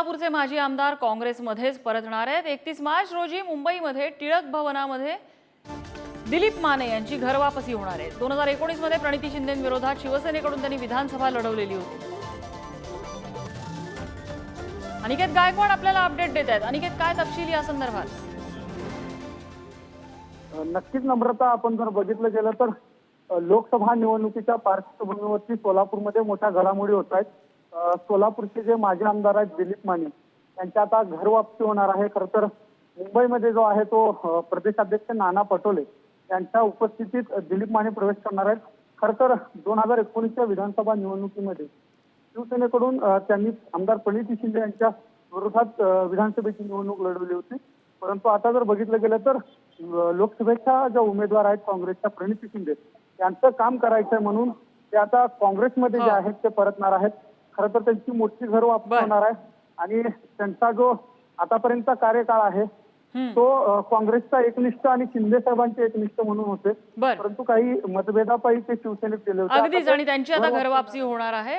सोलापूरचे माजी आमदार काँग्रेसमध्येच परतणार आहेत. एकतीस मार्च रोजी मुंबईमध्ये टिळक भवनामध्ये दिलीप माने यांची घरवापसी होणार आहे. दोन हजार एकोणीसमध्ये प्रणिती शिंदेविरोधात शिवसेनेकडून त्यांनी विधानसभा लढवलेली होती. अनिकेत गायकवाड आपल्याला अपडेट देत आहेत. अनिकेत काय तपशील या संदर्भात? नक्कीच नम्रता आपण जर बघितलं गेलं तर लोकसभा निवडणुकीच्या पार्श्वभूमीवरती सोलापूरमध्ये मोठ्या घडामोडी होत आहेत. सोलापूरचे जे माजी आमदार आहेत दिलीप माने यांच्या आता घरवापसी होणार आहे. खरं तर मुंबईमध्ये जो आहे तो प्रदेशाध्यक्ष नाना पटोले यांच्या उपस्थितीत दिलीप माने प्रवेश करणार आहेत. खरं तर दोन हजार एकोणीसच्या विधानसभा निवडणुकीमध्ये शिवसेनेकडून त्यांनी आमदार प्रणिती शिंदे यांच्या विरोधात विधानसभेची निवडणूक लढवली होती. परंतु आता जर बघितलं गेलं तर लोकसभेच्या ज्या उमेदवार आहेत काँग्रेसच्या प्रणिती शिंदे यांचं काम करायचंय म्हणून ते आता काँग्रेसमध्ये जे. आहेत ते परतणार आहेत. खरं तर त्यांची मोठी घर वापस. होणार आहे. आणि त्यांचा जो आतापर्यंतचा कार्यकाळ आहे. तो काँग्रेसचा एकनिष्ठ आणि शिंदे साहेबांचे एकनिष्ठ म्हणून होते. परंतु काही मतभेदापायी ते शिवसेनेत गेले होते. अगदीच. आता आणि त्यांची आता घरवापसी होणार आहे.